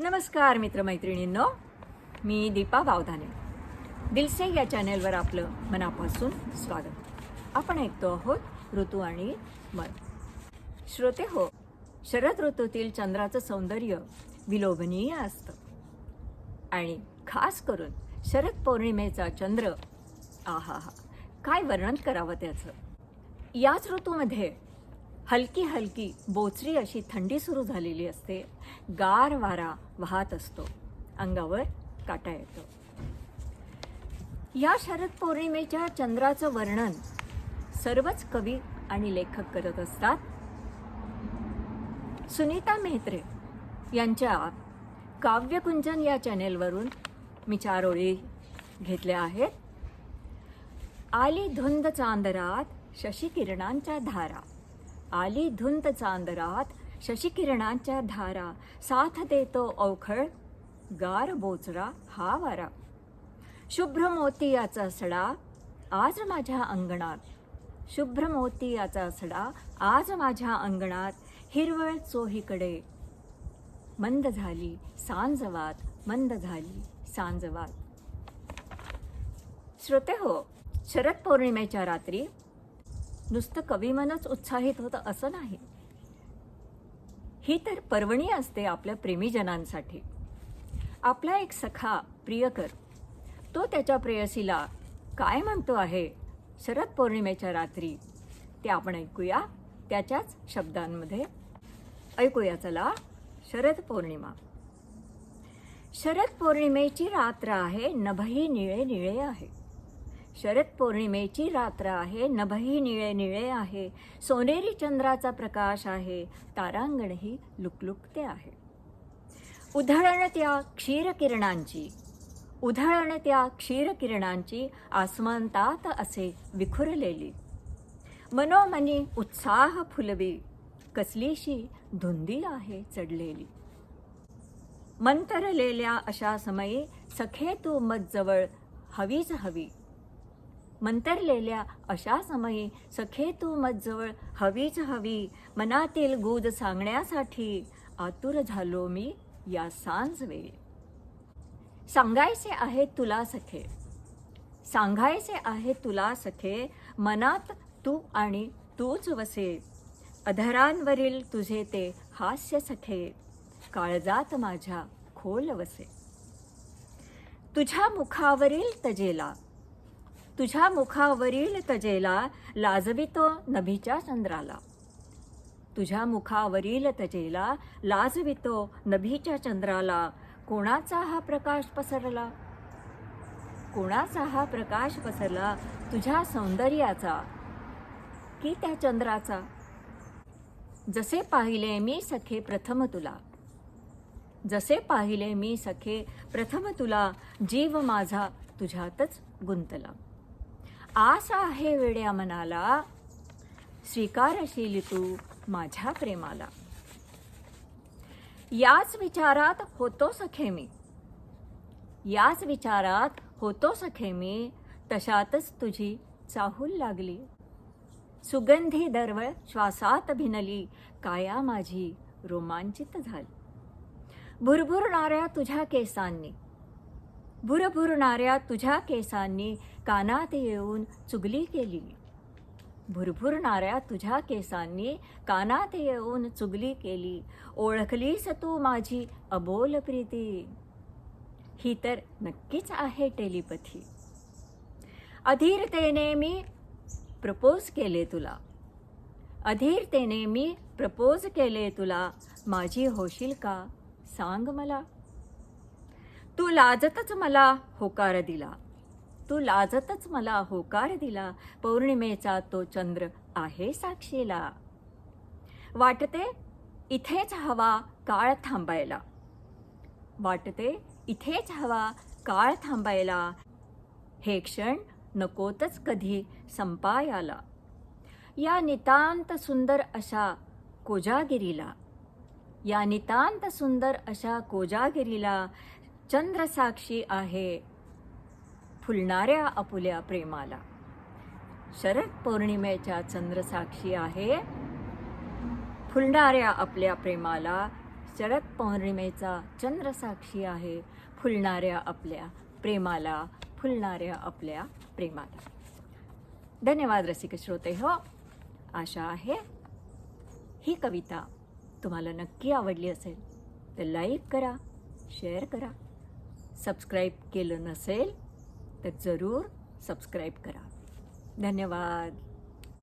नमस्कार मित्रमैत्रिणींनो. मी दीपा वावधाने. दिलसे या चॅनेलवर आपलं मनापासून स्वागत. आपण ऐकतो आहोत ऋतू आणि मन. श्रोते हो शरद ऋतूतील चंद्राचं सौंदर्य विलोभनीय असतं. आणि खास करून शरद पौर्णिमेचा चंद्र आहा हा काय वर्णन करावं त्याचं? याच ऋतूमध्ये हलकी हलकी बोचरी अशी थंडी सुरू झालेली असते. गार वारा वाहत असतो. अंगावर काटा येतो. या शरद पौर्णिमेच्या चंद्राचं वर्णन सर्वच कवी आणि लेखक करत असतात. सुनीता मेहत्रे यांच्या काव्यकुंजन या चॅनेलवरून मी चार ओळी घेतल्या आहेत. आली धुंद चांदरात शशिकिरणांच्या धारा. आली धुंद चांदरात शशिकिरणांच्या धारा साथ देतो अवखळ गार बोचरा हा वारा. शुभ्र मोतियाचा सडा आज माझ्या अंगणात. शुभ्र मोतियाचा सडा आज माझ्या अंगणात. हिरवळ चोहीकडे. मंद झाली सांजवात मंद झाली सांजवात. श्रोते हो शरद पौर्णिमेच्या रात्री नुसतं कविमनच उत्साहित होतं असं नाही. ही तर पर्वणी असते आपल्या प्रेमीजनांसाठी. आपला एक सखा प्रियकर तो त्याच्या प्रेयसीला काय म्हणतो आहे? शरद पौर्णिमेच्या रात्री. ते आपण ऐकूया त्याच्याच शब्दांमध्ये. ऐकूया चला शरद पौर्णिमा. शरद पौर्णिमेची रात्र आहे नभही निळे निळे आहे. शरद पौर्णिमेची रात्र आहे नभही निळे निळे आहे सोनेरी चंद्राचा प्रकाश आहे तारांगणही लुकलुकते आहे. उधळण त्या क्षीरकिरणांची उधळण त्या क्षीरकिरणांची आसमंतात असे विखुरलेली. मनोमनी उत्साह फुलवी कसलीशी धुंदी आहे चढलेली. मंतरलेल्या अशा समयी सखे तू मजजवळ हवीच हवी. मंतरलेल्या अशा समयी सखे तू मजवळ हवीच हवी मनातील गुज सांगण्यासाठी आतुर झालो मी या सांज वेळी सांगायचे आहे तुला सखे सांगायचे आहे तुला सखे मनात तू आणि तूच वसे अधरांवरील तुझे ते हास्य सखे काळजात माझ्या खोल वसे. तुझ्या मुखावरील तजेला तुझ्या मुखावरील तजेला लाजवितो नभीच्या चंद्राला. तुझ्या मुखावरील तजेला लाजवितो नभीच्या चंद्राला. कोणाचा हा प्रकाश पसरला? कोणाचा हा प्रकाश पसरला तुझ्या सौंदर्याचा? की त्या चंद्राचा? जसे पाहिले मी सखे प्रथम तुला. जसे पाहिले मी सखे प्रथम तुला जीव माझा तुझ्यातच गुंतला. आस आहे वेड्या मनाला स्वीकारशील तू माझ्या प्रेमाला. याच विचारात होतो सखे मी. याच विचारात होतो सखे मी तशातच तुझी चाहूल लागली. सुगंधी दरवळ श्वासात भिनली काया माझी रोमांचित झाली. भुरभुरणाऱ्या तुझ्या केसांनी भुरभुरणाऱ्या तुझ्या केसांनी कानात येऊन चुगली केली. भुरभुरणाऱ्या तुझ्या केसांनी कानात येऊन चुगली केली. ओळखलीस तू माझी अबोल प्रीती? ही तर नक्कीच आहे टेलिपथी. अधीरतेने मी प्रपोज केले तुला. अधीरतेने मी प्रपोज केले तुला. माझी होशील का? सांग मला. तू लाजतच मला होकार दिला. तू लाजतच मला होकार दिला. पौर्णिमेचा तो चंद्र आहे साक्षीला. वाटते इथेच हवा काळ थांबायला. वाटते इथेच हवा काळ थांबायला. हे क्षण नकोतच कधी संपायाला. या नितांत सुंदर अशा कोजागिरीला. या नितांत सुंदर अशा कोजागिरीला चंद्रसाक्षी आहे फुलणाऱ्या अपुल्या प्रेमाला. शरद पौर्णिमेच्या चंद्रसाक्षी आहे फुलणाऱ्या आपल्या प्रेमाला. शरद पौर्णिमेचा चंद्रसाक्षी आहे फुलणाऱ्या आपल्या प्रेमाला फुलणाऱ्या आपल्या प्रेमाला. धन्यवाद रसिक श्रोते हो. आशा आहे ही कविता तुम्हाला नक्की आवडली असेल तर लाईक करा शेअर करा. सबस्क्राईब केलं नसेल तर जरूर सबस्क्राईब करा. धन्यवाद.